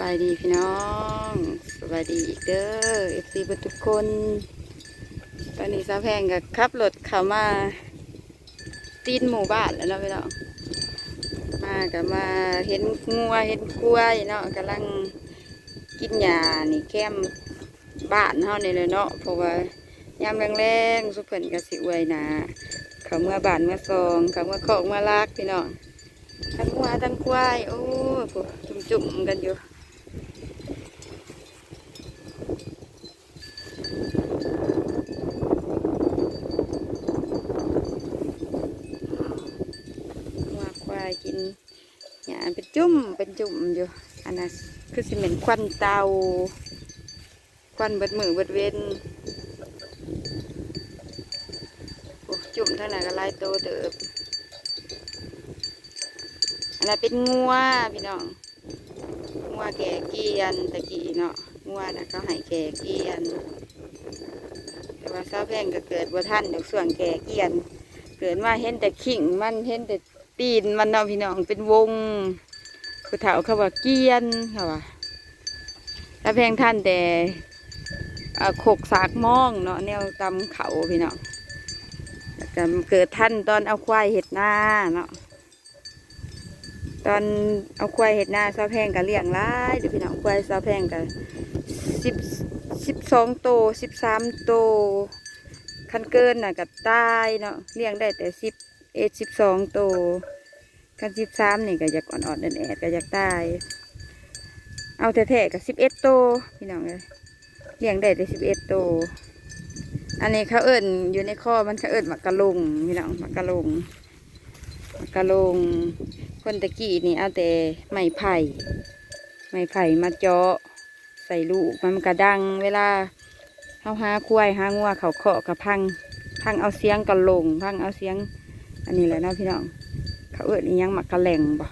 บายดีพี่น้องสบายดีอีกเด้อเอฟซีทุกคน ตอนนี้สาวแพงกับขับรถเข้ามาตีนหมู่บ้านแล้วเนาะพี่น้องมากับมาเห็นงัวเห็นกล้วยเนาะกำลังกินหญ้านี่แคมบ้านเฮานี่เลยเนาะเพราะว่ายามแรงๆสุเพิ่นก็สิอวยนาเขาเมื่อบ้านเมื่อซองเขาเมื่อคอกเมื่อลักพี่น้องทั้งวัวทั้งควายโอ้โหจุ่มๆกันอยู่วัวควายกินหญ้าเป็น จุ่มเป็นจุ่มอยู่ อันนั้นคือสิเหม็นควันเตา ควันเบิดมือเบิดเว้นโอ้จุ่มเท่านั้นก็ลายโตเติบอันนั้นเป็นงัวพี่น้อง งัวแก่เกียนตะกี้เนาะ งัวนะเขาให้แก่เกียน แต่ว่าเศร้าแพงก็เกิดบ่ทันดอกส่วนแก่เกียน เกิดมาเห็นแต่ขิงมันเห็นแต่ตีนมันเนาะพี่น้องเป็นวง ผู้เฒ่าเขาว่าเกียนเขาว่าเศร้าแพงท่านแต่โขกสากมองเนาะแนวตำเขาพี่เน้องแล้วก็เกิดท่านตอนเอาควายเห็ดหน้าเนาะตอนเอาควายเห็ดหน้าซาแพงกับเลี้ยงหลายเดี๋ยวพี่น้องควายซาแพงกับสิบสิบสองโตสิบสามโตคันเกินน่ะกับตายเนาะเลี้ยงได้แต่สิบเอ็ดสิบสองโต คันสิบสามนี่ก็อยากอ่อนๆแอดๆก็อยากตาย เอาแท้ๆกับสิบเอ็ดโตพี่น้องเลยเลี้ยงได้แต่สิบเอ็ดโต อันนี้เขาเอิ้นอยู่ในข้อมันเขาเอิ้นหมักกะลุงพี่น้องมักกะลุงมักกะลุงคนตะกี้นี่เอาแต่ไม้ไผ่ไม้ไผ่มาเจาะใส่ลูกมันกระดัง เวลาเฮาหาควายหางัวเขาเคาะกระพังพังเอาเสียงกระลงพังเอาเสียง อันนี้แหละเนาะพี่น้อง เขาเอิ้นอียังมักกระแหลงบ่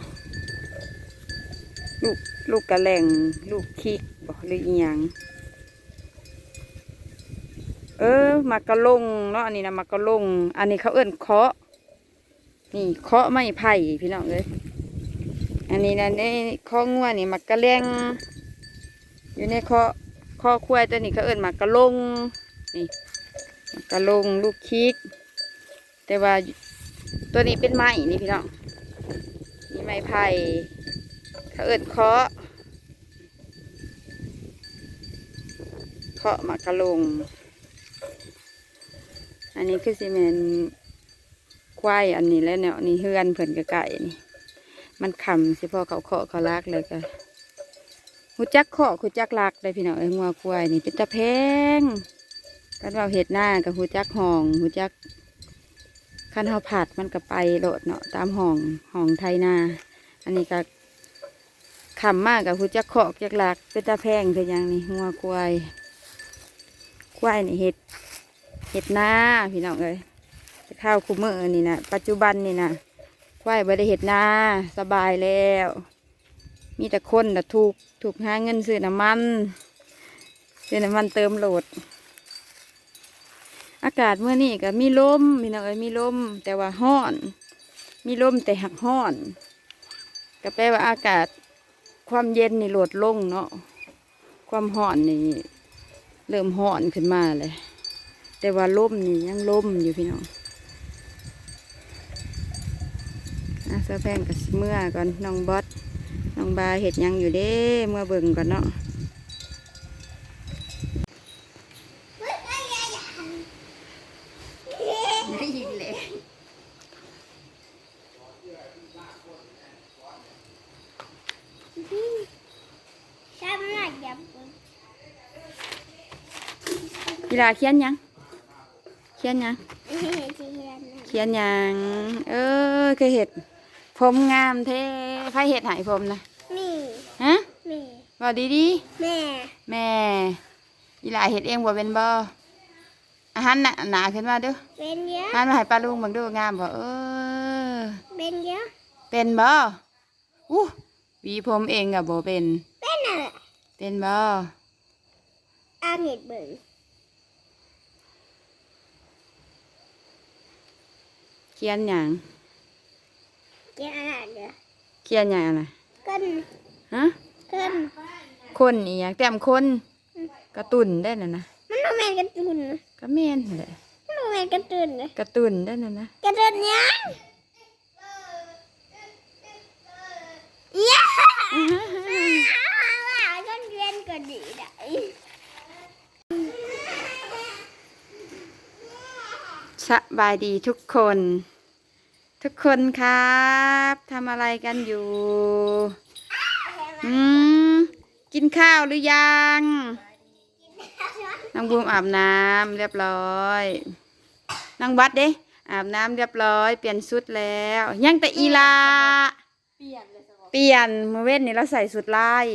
ลูกลูกกระแหลงลูกคิกบ่หรืออียังเออมักกระลงเนาะอันนี้นะมักกระลง อันนี้เขาเอิ้นเคาะนี่เคาะไม้ไผ่พี่น้องเลยอันนี้นะในข้องัวนี่มักกะเล้งอยู่ในข้อข้อควายตัวนี้เขาเอิ้นมักกะลงนี่มักกะลงลูกคิก แต่ว่า ตัวนี้เป็นไม้นี่พี่น้องนี่ไม้ไผ่เขาเอิ้นเคาะเคาะมักกะลง อันนี้คือซีเมนควายอันนี้แล้วเนี่ยนี่เฮือนเพิ่นกะไก่นี่ มันขำสิพอเขาเคาะเขาลากเลยก็หูจักเคาะหูจักลากเลยพี่น้องเอ้งัวควายนี่เป็นตะแพงกันว่าเห็ดหน้ากับหูจักห้องหูจัก คันเฮาผัดมันก็ไปโลดเนาะตามห้องห้องไทยนา อันนี้ก็ขำมากกับหูจักเคาะจักลากเป็นตะแพงคืออย่างนี้งัวควายควายนี่เห็ดเห็ดนาพี่น้องเอ้ยข้าวคุมือนี่นะปัจจุบันนี่นะควายบ่ได้เห็ดนาสบายแล้ว มีแต่คนแต่ถูกถูกหาเงินซื้อน้ำมันซื้อน้ำมันเติมโหลด อากาศเมื่อนี้ก็มีลมพี่น้องเอ้ยมีลม แต่ว่าห้อน มีลมแต่หักห้อนก็แปลว่าอากาศความเย็นนี่ลดลงเนาะความห้อนนี่เริ่มห้อนขึ้นมาเลย แต่ว่าลมนี่ยังลมอยู่พี่น้องอะเสื้อแพงกับเมื่อก่อนน้องบอสน้องบาเห็ดยังอยู่เด้ เมื่อเบิ่งก่อนเนาะได้ยินเลย ทำหน้าจับมือ กีฬาเขียนหยัง เขียนหยังเทียนนะเขียนหยัง เออเคยเห็ด ผมงามเท่ใครเห็ดใหายผมนะมีฮะมีบอกดีดีแม่ๆแม่กีฬาเห็ดเองบ่เป็นบ่อาหารหนาหนาขึ้นมาเดูเป็นเยอะหันมาให้ป้าลุงเบังดูงามบ่เออ เป็นเยอะ เป็นบ่อู้หวีผมเองกับบ่เป็น เป็นอะไรเป็นบ่อาเห็ดเบิ่ง เขียนหยังเกี่ยอะไรเด้อเขียนหยังอะไรกันฮะขึ้นคนอีหยังแต้มคนกระตุนได้น่ะนะมันโนแมนกระตุนนะก็แม่นแหละมันโนแมนกระตุนนะกระตุนได้น่ะนะกระตุนยังยาว่าฉันเรียนก็ดีได้ สบายดีทุกคน ทุกคนครับทำอะไรกันอยู่อืมกินข้าวหรือยังน้องบูมอาบน้ำเรียบร้อยน้องบัดเด้อาบน้ำเรียบร้อย เปลี่ยนชุดแล้วยังแต่อีลา เปลี่ยนเลยสมองเปลี่ยนเมื่อเว้นนี่เราใส่สุดลาย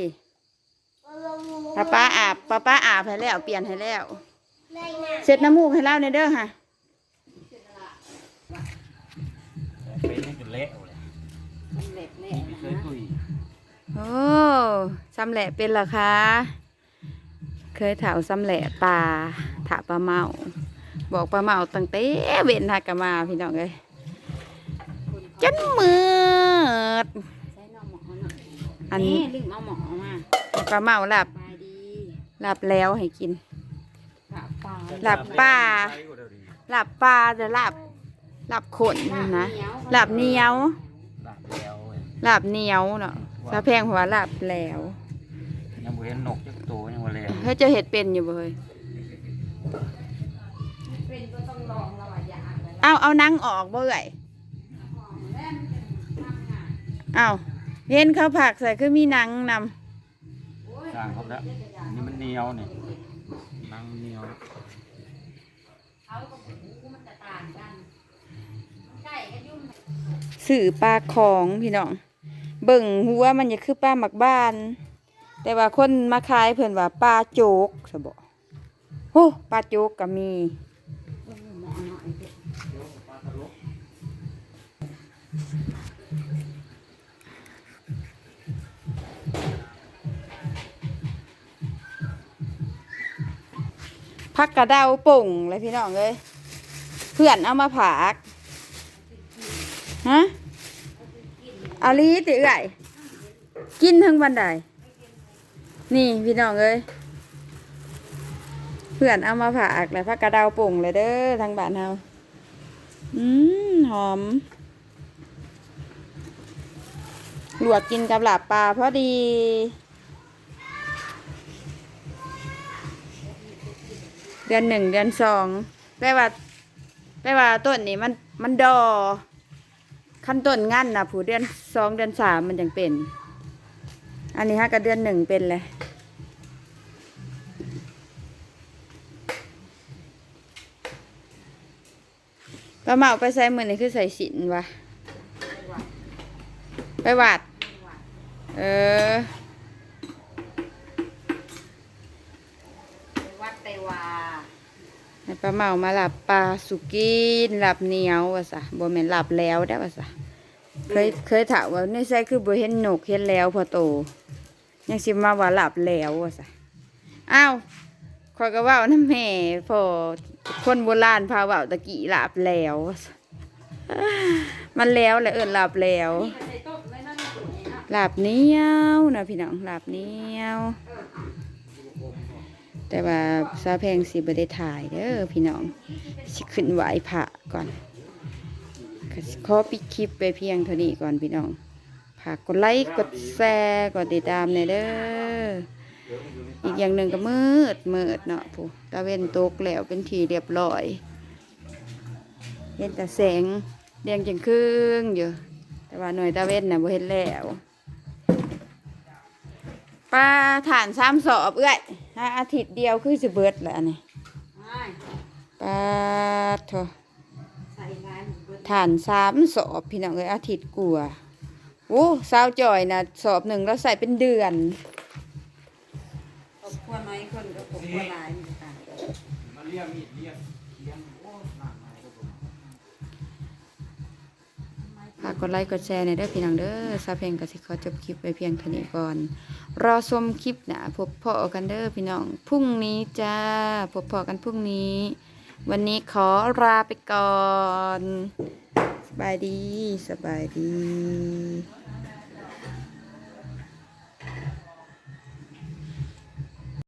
ป้าป้าอาบป้าป้าอาบให้แล้ว เปลี่ยนให้แล้วเลยนะเสร็จน้ำมูกให้เล่าในอยเด้อค่ะ เป็นให้จนเละเลยไม่เคยคุยโอ้สำแหละเป็นเหรอคะ เคยถาวสำแหละปลาถาปลาเมา บอกปลาเมาตั้งแต่เว้นหักกะมาพี่น้องเลยจนมืด ใช้นมหมอหน่อยอันนี่ลืมเอาหมอมาปลาเมาหลับสบายดีหลับแล้วให้กินกะปลาหลับป่าหลับปลาจะหลับ หลับขนนะหลับเหนียวหลับแล้วเว้ยหลับเหนียวเนาะซาแพงหัวาหลับแล้วยังบ่เห็นนกจักตัวยังบ่แล้วเฮ้ยเจะเห็ดเป็นอยู่บ่เฮ้ยเป็นก็ต้องลองระหว่างยาเลยเอาเอานังออกบ่เอ่ยเอาเห็นเขาผักใส่คือมีหนังนำสร้างเขาแล้วอันนี้มันเหนียวนี่นังเหนียว เขากับหมูมันจะต่างกันไก่ก็ยุ่ง สื่อปลาของพี่น้อง เบิ่งหัวมันจะคือปลาหมักบ้าน แต่ว่าคนมาขายเพิ่นว่าปลาโจกซะบ่โอ้ปลาโจกก็มีหมอหน่อยเถอะผักกระเดาป่งเลยพี่น้องเลยเพื่อนเอามาผาก ฮะอาลีติเอื่อยกินทั้งบันไดนี่พี่น้องเลยเพื่อนเอามาผากเลยผักกระดาวป่งเลยเด้อทางบ้านเฮาอืมหอมลวกกินกับหลาบปลาพอดีเดือนหนึ่งเดือนสองแปลว่าแปลว่าต้นนี้มันมันดอ ขั้นต้นงั้นนะผู้เดือนสองเดือนสามมันยังเป็น อันนี้ฮะก็เดือนหนึ่งเป็นเลยปลาเมาไปใส่มือนี่คือใส่สินวะไปวัดเออ ไปวัดไปวา ให้ ป้าเมามาหลับปลาสุกินหลับเหนียวว่าซะบ่แม่นหลับแล้วได้ว่าซะเคยเคยถามว่าในไสคือบ่เห็นนกเห็นแล้วพอโตยังสิมาว่าหลับแล้วว่าซะอ้าวขอยก็เว้านำแม่พอคนโบราณพาเว้าตะกี้หลับแล้ว มันแล้วแหละเอิ้นหลับแล้วหลับเหนียวนะพี่น้องหลับเหนียว แต่ว่าซาแพงสิบ่ได้ถ่ายเด้อพี่น้องสิขึ้นไหวพระก่อนขอปิดคลิปไปเพียงเท่านี้ก่อนพี่น้องฝากกดไลค์กดแชร์กดติดตามในอยเด้ออีกอย่างหนึ่งก็มืดมืดเนาะผู้ตะเวนตกแล้วเป็นทีเรียบร้อยเห็นแต่แสงแดงจังครึ่งอยู่ แต่ว่าหน่วยตะเว้นน่ะบ่เห็นแล้วปลาฐานซ้ำสอบเอ้อย หาอาทิตย์เดียวคือสิเบิดแล้วอันนี่ไม่ปลาโถใส่ลายหมูเบิดฐานสามสอบพี่น้องเอ้ยอาทิตย์กลัวาโอ้สาวจอยนะสอบหนึ่งเราใส่เป็นเดือนครอบครัวน้อยคนกับครอบครัวหลายมันจะต่างกัน ฝากกดไลค์กดแชร์ในเด้อพี่น้องเด้อซาเพลงกับสิขอจบคลิปไปเพียงเท่านี้ก่อน รอชมคลิปนะพบพ่อกันเด้อพี่น้องพรุ่งนี้จ้าพบพ่อกันพรุ่งนี้ วันนี้ขอลาไปก่อน สบายดีสบายดี